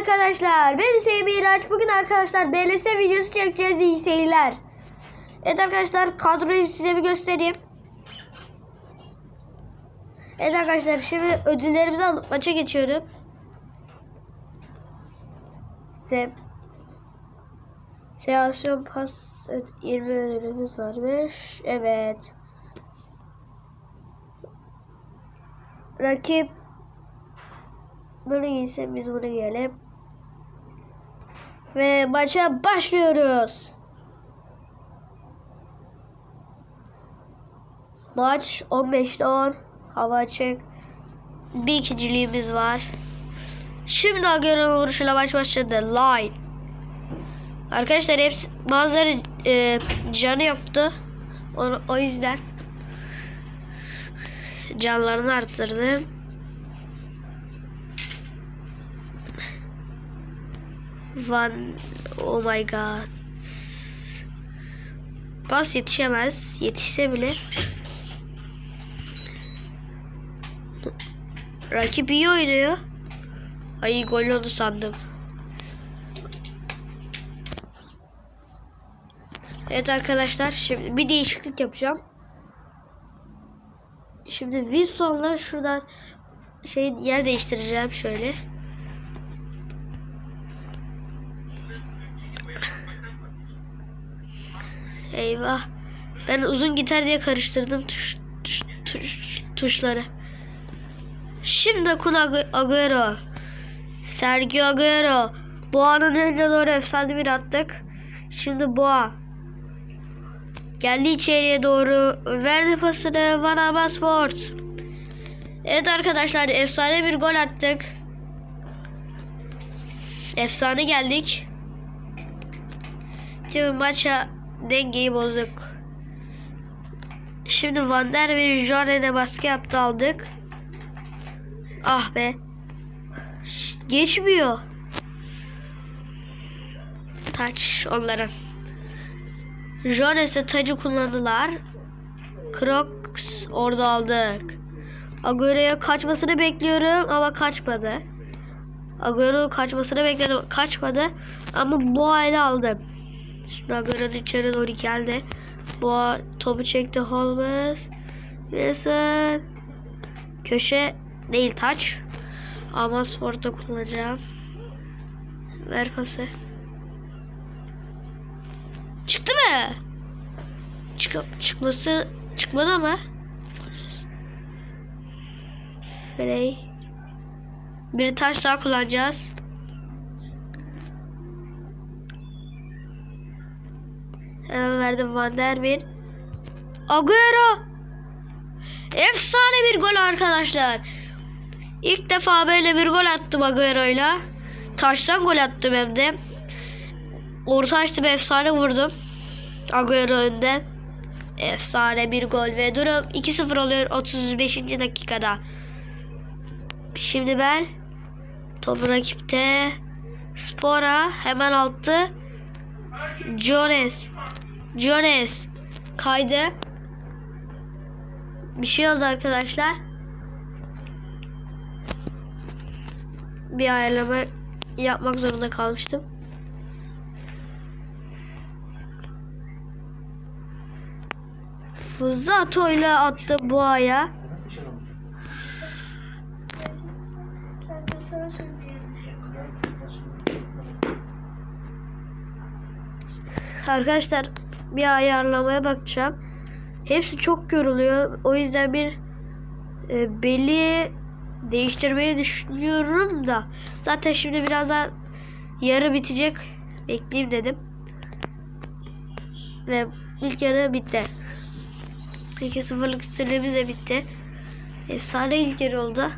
arkadaşlar. Ben Hüseyin Miraç. Bugün arkadaşlar DLS videosu çekeceğiz. İyi. Evet arkadaşlar kadroyu size bir göstereyim. Evet arkadaşlar şimdi ödüllerimizi alıp maça geçiyorum. Se Seasyon pas öd- 20 ödülümüz varmış. Evet. Rakip bunu giyse biz bunu giyelim. Ve maça başlıyoruz. Maç 15'te 10. Hava açık. Bir ikinciliğimiz var. Şimdi Agüero'nun vuruşuyla maç başladı. Line. Arkadaşlar hepsi bazıları e, canı yoktu. O, o yüzden canlarını arttırdım. Van oh my god. Pas yetişemez. Yetişse bile. Rakip iyi oynuyor. Ay gol oldu sandım. Evet arkadaşlar şimdi bir değişiklik yapacağım. Şimdi Wilson'la şuradan şey yer değiştireceğim şöyle. Eyvah. Ben uzun gitar diye karıştırdım tuş, tuş, tuş, tuşları. Şimdi Kun Agüero. Sergio Agüero. Boğa'nın önüne doğru efsane bir attık. Şimdi Boğa. Geldi içeriye doğru. Verdi pasını Van Amersfoort. Evet arkadaşlar efsane bir gol attık. Efsane geldik. Şimdi maça dengeyi bozduk. Şimdi Van der ve Joren'e baskı yaptı aldık. Ah be. Geçmiyor. Taç onların. Jones'e tacı kullandılar. Crocs orada aldık. Agüero'ya kaçmasını bekliyorum ama kaçmadı. Agüero kaçmasını bekledim. Kaçmadı ama Boğa ile aldım. Agüero içeri doğru geldi. Boğa topu çekti Holmes. Wilson. Köşe değil taç. Ama sporda kullanacağım. Ver pası. Çıktı mı? Çık çıkması çıkmadı ama. Frey. Bir taş daha kullanacağız. Hemen verdim Van der bir. Agüero. Efsane bir gol arkadaşlar. İlk defa böyle bir gol attım Agüero'yla. Taştan gol attım hem de. Orta açtım efsane vurdum. Agüero önde. Efsane bir gol ve durum 2-0 oluyor 35. dakikada. Şimdi ben top rakipte Spora hemen altta Jones Jones kaydı. Bir şey oldu arkadaşlar. Bir ayarlama yapmak zorunda kalmıştım. Fuzda atoyla attı boğaya. Arkadaşlar bir ayarlamaya bakacağım. Hepsi çok yoruluyor. O yüzden bir e, belli değiştirmeyi düşünüyorum da. Zaten şimdi birazdan yarı bitecek. Bekleyeyim dedim. Ve ilk yarı bitti. 2-0'lık üstünlüğümüz de bitti. Efsane ilk yarı oldu.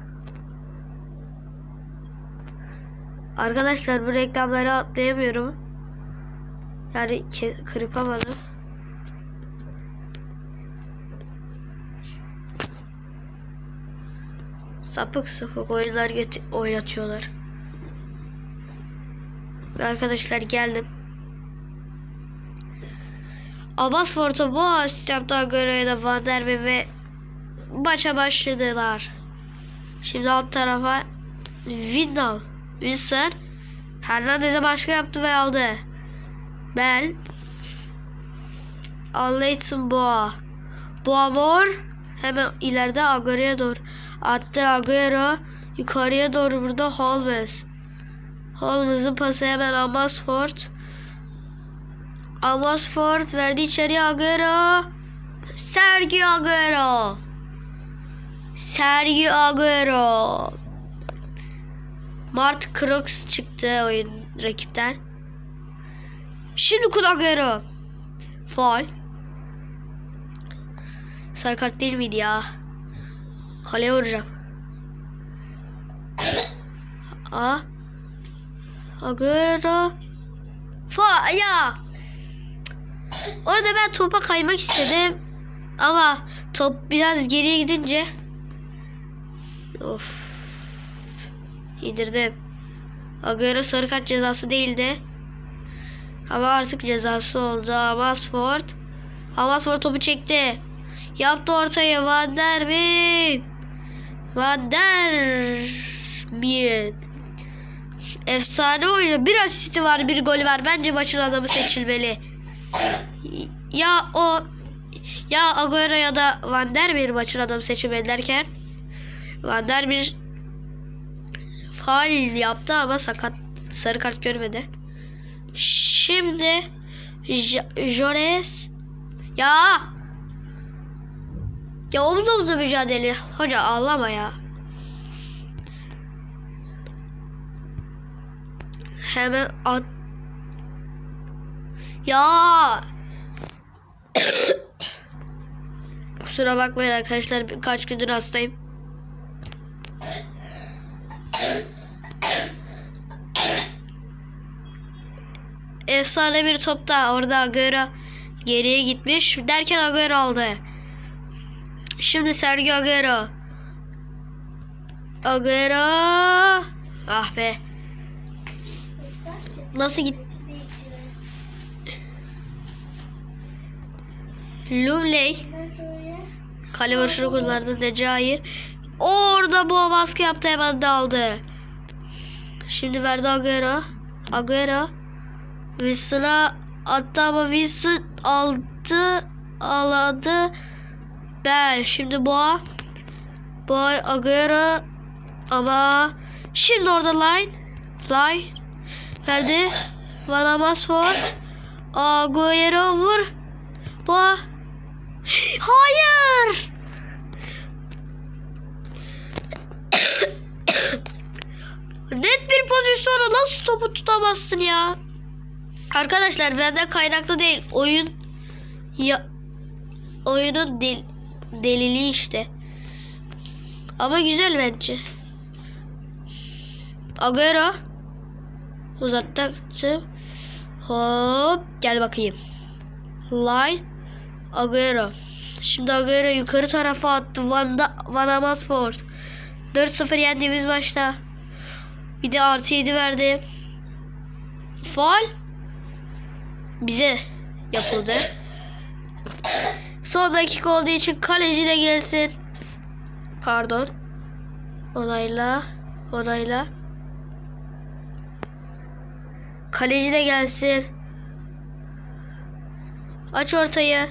Arkadaşlar bu reklamları atlayamıyorum. Yani kırpamadım. Sapık sapık oyunlar oynatıyorlar. Ve arkadaşlar geldim. Abbasfort'a bu sistemden göre de Van der ve maça başladılar. Şimdi alt tarafa Windal, Wilson, Hernandez'e başka yaptı ve aldı. Bel. Anlayıtsın Boğa. Boğa mor. Hemen ileride Agüero'ya doğru. Attı Agüero. Yukarıya doğru burada Holmes. Holmes'ın pası hemen Amasford. Amasford verdi içeriye Agüero. Sergio Agüero. Sergio Agüero. Mart Crooks çıktı oyun rakipten. Şimdi Kun Agüero. Faul. Sarı kart değil miydi ya? Kaleye vuracağım. A. Agüero. Fa ya. Orada ben topa kaymak istedim. Ama top biraz geriye gidince Of. Yedirdim. Agüero sarı kart cezası değildi. Ama artık cezası oldu. Amasford. Amasford topu çekti. Yaptı ortaya Van der Beek. Van der Beek. Efsane oyunu. Bir asisti var, bir golü var. Bence maçın adamı seçilmeli. Ya o ya Agüero ya da Van der Beek maçın adamı seçilmeli derken Van der Beek faal yaptı ama sakat sarı kart görmedi. Şimdi J- Jores ya ya omuz omuza mücadele. Hoca ağlama ya. Hemen at. Ya. Kusura bakmayın arkadaşlar birkaç gündür hastayım. Efsane bir top da orada Agüero geriye gitmiş. Derken Agüero aldı. Şimdi Sergio Agüero. Agüero. Ah be. Nasıl git? Lumley. Kale vuruşunu kullandı Necair. Orada bu baskı yaptı hemen de aldı. Şimdi verdi Agüero. Agüero. Wilson'a attı ama Wilson aldı. Aladı. Bel. Şimdi Boğa. Boğa Agüero. Ama şimdi orada Line. Line. Verdi. Van Amasford. Agüero vur. Boğa. Hayır. Net bir pozisyonu nasıl topu tutamazsın ya? Arkadaşlar benden kaynaklı değil. Oyun ya oyunun del, deliliği işte. Ama güzel bence. Agüero uzattı. Hop gel bakayım. Line Agüero. Şimdi Agüero yukarı tarafa attı. Van, da, Van Amasford. 4-0 yendiğimiz maçta. Bir de artı 7 verdi. Faul bize yapıldı. Son dakika olduğu için kaleci de gelsin. Pardon. Onayla. Onayla. Kaleci de gelsin. Aç ortayı.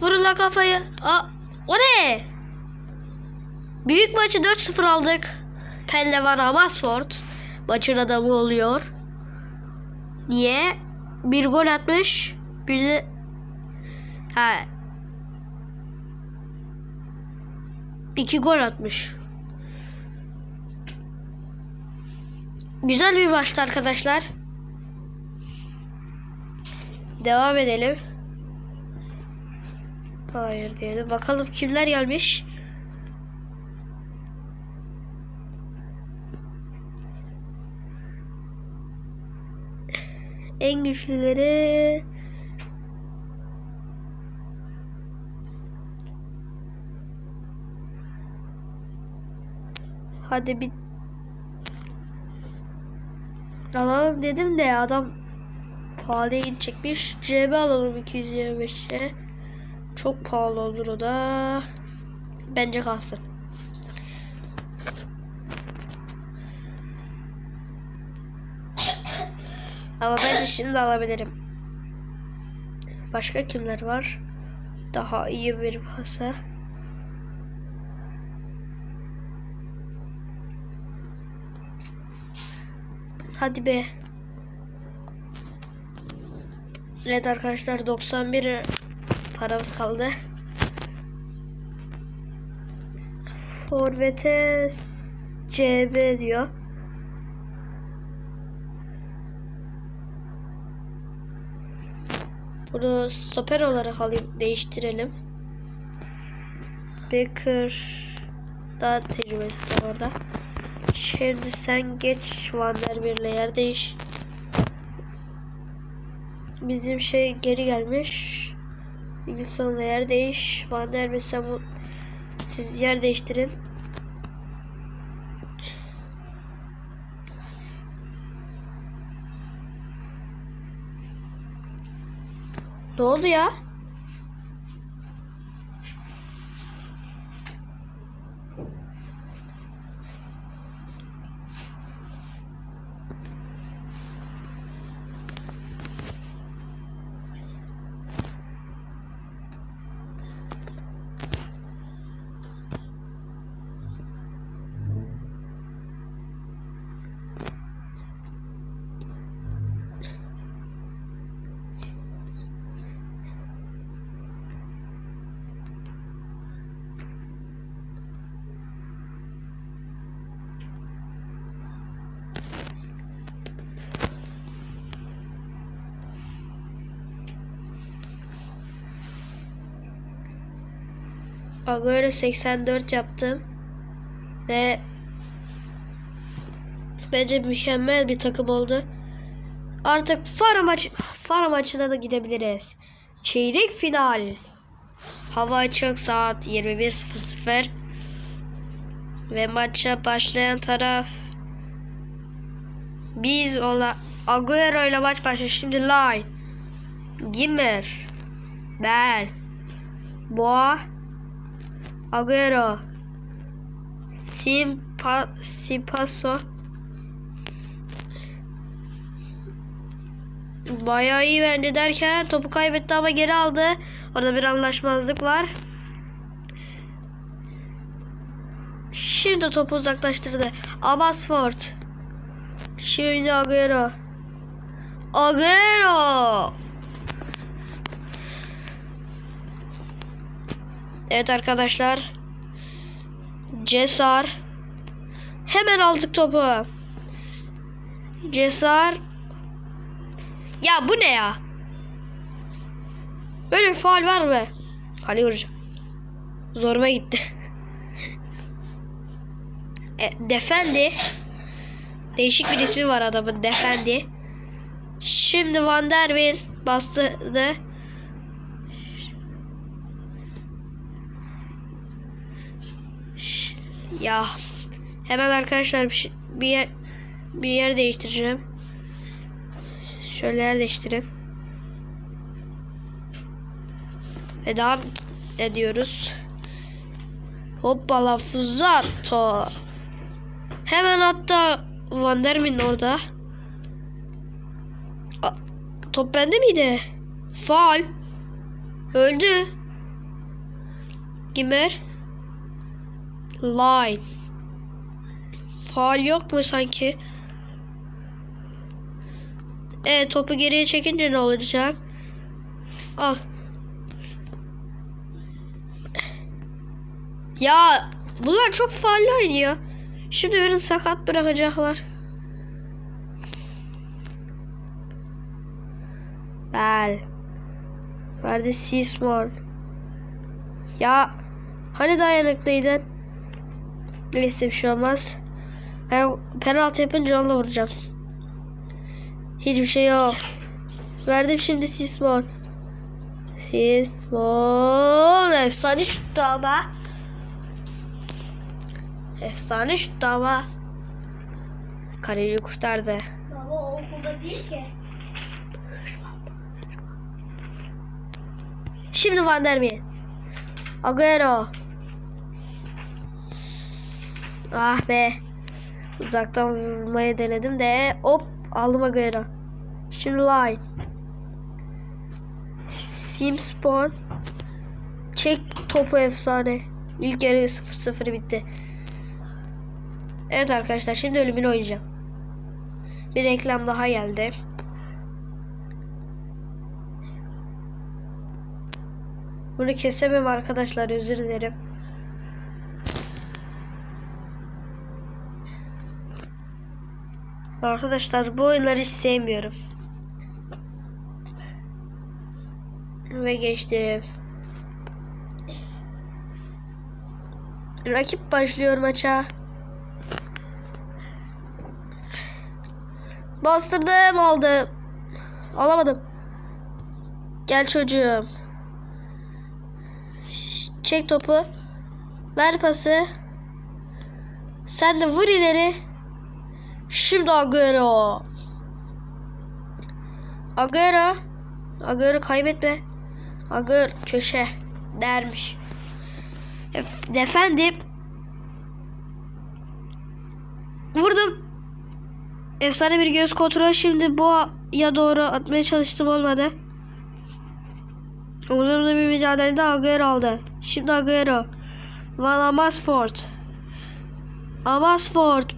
Vurun la kafayı. Aa, o ne? Büyük maçı 4-0 aldık. Pelle Amersfoort maçın adamı oluyor. Niye? Bir gol atmış. Bir de ha iki gol atmış. Güzel bir maçtı arkadaşlar. Devam edelim. Hayır diyelim. Bakalım kimler gelmiş. En güçlüleri Hadi bir alalım dedim de adam pahalıya gidecekmiş. CB alalım 225'e. Çok pahalı olur o da. Bence kalsın. Ama bence şimdi alabilirim. Başka kimler var? Daha iyi bir pasa. Hadi be. Evet arkadaşlar 91 paramız kaldı. Forvete CB diyor. Bunu stoper olarak alayım, değiştirelim. Baker daha tecrübesiz orada. Şimdi sen geç Van der Beer'le yer değiş. Bizim şey geri gelmiş. Wilson'la yer değiş. Van der Beer siz yer değiştirin. Ne oldu ya? Agüero 84 yaptım. Ve bence mükemmel bir takım oldu. Artık Fara maç Fara maçına da gidebiliriz. Çeyrek final. Hava açık saat 21.00 ve maça başlayan taraf biz ola Agüero ile maç başlıyor. Şimdi line. Gimmer. Bel. Boğa. Agüero. Simpa, Sipaso. Bayağı iyi bence derken topu kaybetti ama geri aldı. Orada bir anlaşmazlık var. Şimdi topu uzaklaştırdı. Abasford. Şimdi Agüero. Agüero. Evet arkadaşlar. Cesar. Hemen aldık topu. Cesar. Ya bu ne ya? Böyle bir faal var mı? Kale vuracağım. Zoruma gitti. e, Defendi. Değişik bir ismi var adamın. Defendi. Şimdi Van der Beer bastırdı. Ya hemen arkadaşlar bir, şey- bir yer bir yer değiştireceğim. Şöyle yer değiştirin. Ve devam ediyoruz. Hoppala fızzato. Hemen hatta Van orada. A, top bende miydi? Faal. Öldü. Gimer. Line. Faal yok mu sanki? Evet topu geriye çekince ne olacak? Al. Ya bunlar çok faalli oynuyor. Şimdi beni sakat bırakacaklar. Bel. Verdi Sismon. Ya hani dayanıklıydın? Neyse bir şey olmaz. Ben penaltı yapınca onunla vuracağım. Hiçbir şey yok. Verdim şimdi Sismon. Sismon. Efsane şuttu ama. Efsane şuttu ama. Kaleyi kurtardı. Baba o okulda değil ki. Şimdi Van der Beek. Agüero. Ah be. Uzaktan vurmayı denedim de hop aldım Agüero. Şimdi line. Sim spawn. Çek topu efsane. İlk yarı 0-0 bitti. Evet arkadaşlar şimdi ölümünü oynayacağım. Bir reklam daha geldi. Bunu kesemem arkadaşlar özür dilerim. Arkadaşlar bu oyunları hiç sevmiyorum. Ve geçtim. Rakip başlıyor maça. Bastırdım aldım. Alamadım. Gel çocuğum. Çek topu. Ver pası. Sen de vur ileri. Şimdi Agüero. Agüero. Agüero kaybetme. Agüero köşe dermiş. Ef- Efendim. Vurdum. Efsane bir göz kontrol. Şimdi bu ya doğru atmaya çalıştım olmadı. Uzun bir mücadelede Agüero aldı. Şimdi Agüero. Van Amasford. Amasford.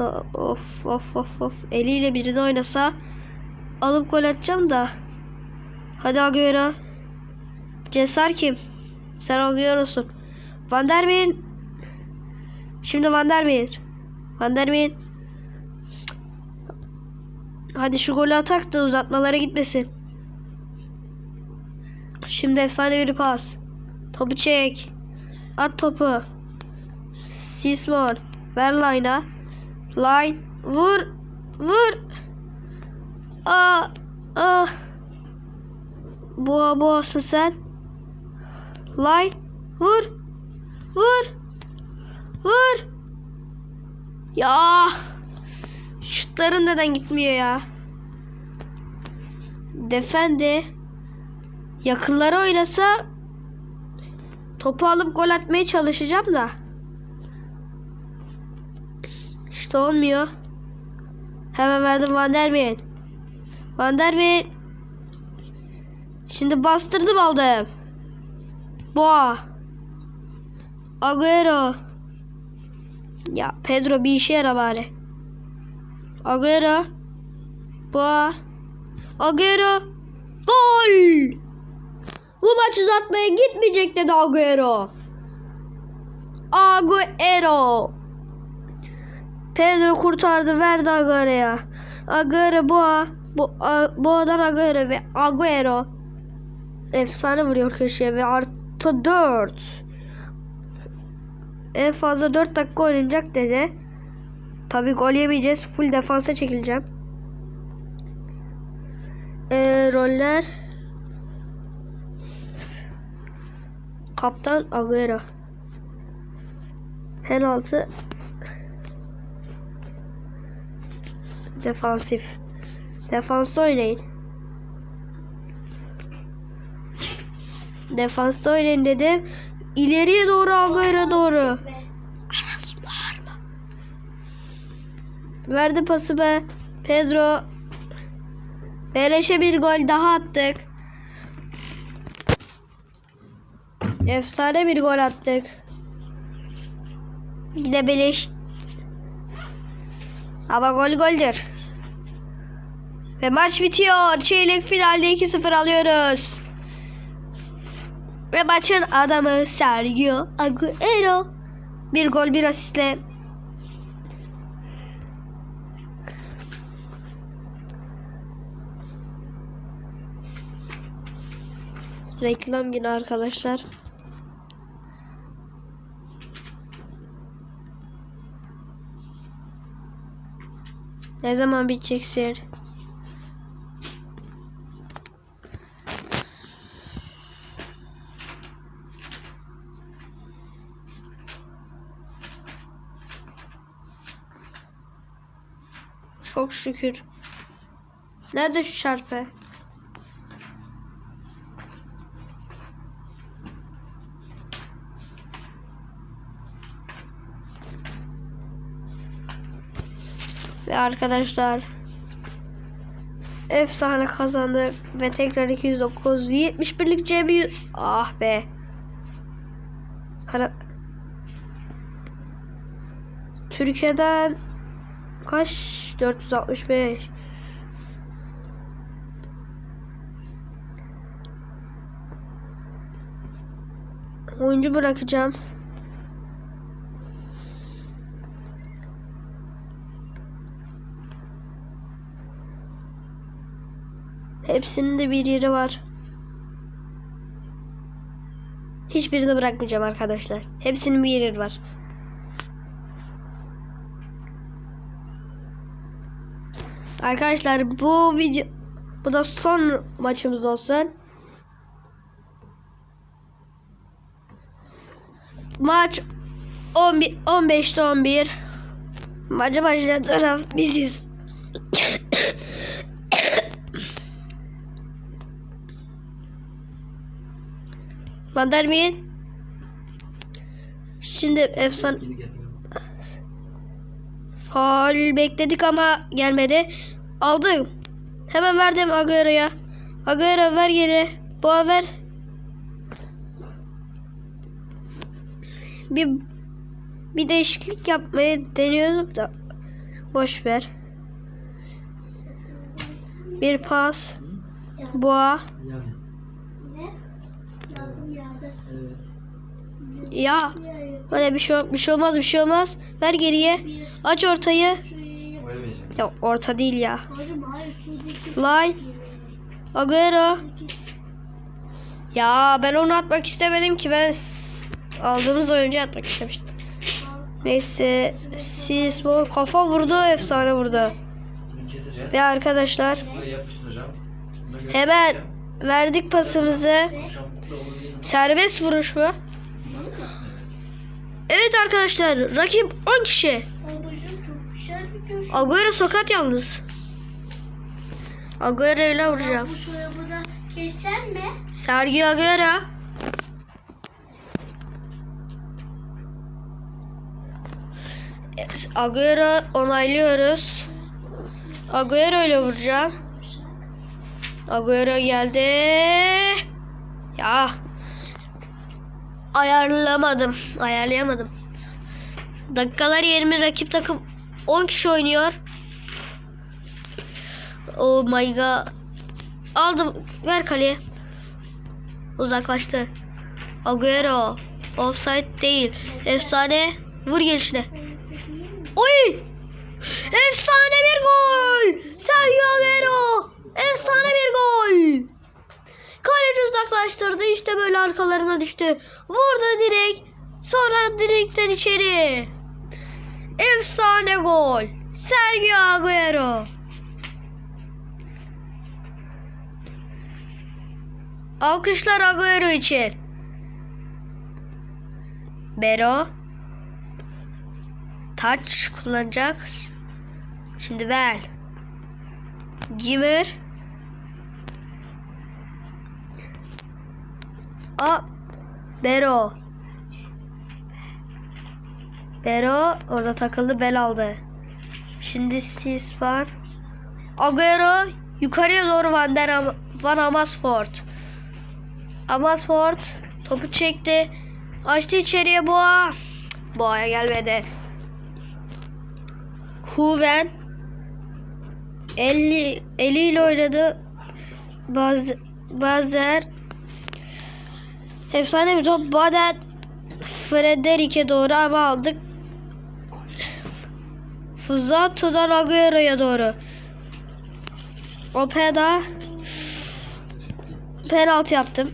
Of of of of. Eliyle birini oynasa alıp gol atacağım da. Hadi Agüero. Cesar kim? Sen Agüero'sun. Van der Beek. Şimdi Van der Beek. Van der Beek. Hadi şu golü atak da uzatmalara gitmesin. Şimdi efsane bir pas. Topu çek. At topu. Sismon. Ver line'a. Line. Vur. Vur. Aa. Aa. Boğa boğasın sen. Line. Vur. Vur. Vur. Ya. Şutların neden gitmiyor ya? Defendi. Yakınlara oynasa topu alıp gol atmaya çalışacağım da. İşte olmuyor. Hemen verdim Van der. Şimdi bastırdım aldım. Boğa. Agüero. Ya Pedro bir işe yara bari. Agüero. Boğa. Agüero. Gol. Bu maç uzatmaya gitmeyecek dedi Agüero. Agüero. Pedro kurtardı verdi Agüero'ya. Agüero Boğa. A, Boğa'dan Agüero ve Agüero. Efsane vuruyor köşeye ve artı 4. En fazla 4 dakika oynayacak dedi. Tabii gol yemeyeceğiz. Full defansa çekileceğim. Ee, roller. Kaptan Agüero. Penaltı. Defansif. Defansta oynayın. Defansta oynayın dedim. İleriye doğru Agüero doğru. Aras bağırma. Verdi pası be. Pedro. Beleşe bir gol daha attık. Efsane bir gol attık. Yine beleş. Ama gol goldür. Ve maç bitiyor. Çeyrek finalde 2-0 alıyoruz. Ve maçın adamı Sergio Aguero. Bir gol bir asistle. Reklam yine arkadaşlar. Ne zaman biteceksin? Çok şükür. Nerede şu şarpı? Ve arkadaşlar efsane kazandık ve tekrar 209 71'lik cebi ah be. Para... Türkiye'den kaç 465 Oyuncu bırakacağım. Hepsinin de bir yeri var. Hiçbirini bırakmayacağım arkadaşlar. Hepsinin bir yeri var. Arkadaşlar bu video bu da son maçımız olsun. Maç 11 15'te 11. Maçı başlayan taraf biziz. Mien. Şimdi efsane faul bekledik ama gelmedi. Aldım. Hemen verdim Agüero'ya. Agüero ver geri. Boğa ver. Bir bir değişiklik yapmayı deniyordum da boş ver. Bir pas. Boğa. Ya böyle bir şey bir şey olmaz bir şey olmaz. Ver geriye. Aç ortayı. Ya orta değil ya. Line. Agüero. Ya ben onu atmak istemedim ki ben aldığımız oyuncu atmak istemiştim. Neyse siz bu kafa vurdu efsane vurdu. Ve arkadaşlar hemen verdik pasımızı. Serbest vuruş mu? Evet arkadaşlar rakip 10 kişi. Agüero sakat yalnız. Agüero ile vuracağım. Bu şurabı da kessen mi? Sergio Agüero. Agüero onaylıyoruz. Agüero ile vuracağım. Agüero geldi. Ya. Ayarlamadım. Ayarlayamadım. Dakikalar 20 rakip takım 10 kişi oynuyor. Oh my god. Aldım. Ver kaleye. Uzaklaştı. Agüero. Offside değil. Efsane. Vur gelişine. Oy! Efsane bir gol! Sergio Agüero! Efsane bir gol! Kaleci uzaklaştırdı. İşte böyle arkalarına düştü. Vurdu direkt. Sonra direkten içeri. Efsane gol. Sergio Agüero. Alkışlar Agüero için. Bero. Touch kullanacak. Şimdi ver. Gimmer. A. Bero. Bero orada takıldı bel aldı. Şimdi Sispan. Agüero yukarıya doğru Van der Am Van Amersfoort. Amersfoort topu çekti. Açtı içeriye Boğa. Boğa'ya gelmedi. Huven 50 eliyle oynadı. Baz Bazer Efsane bir top. Baden Frederik'e doğru ama aldık. Fuzato'dan Agüero'ya doğru. Opeda penaltı yaptım.